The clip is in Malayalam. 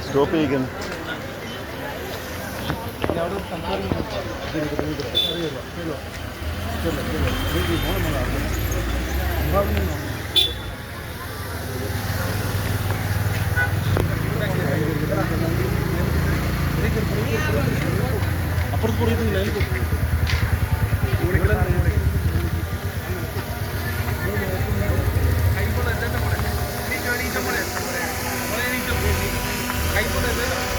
സ്റ്റോപ്പ് ചെയ്യിക്കുന്നു അപ്പുറത്ത് പറയുന്നില്ല Yeah.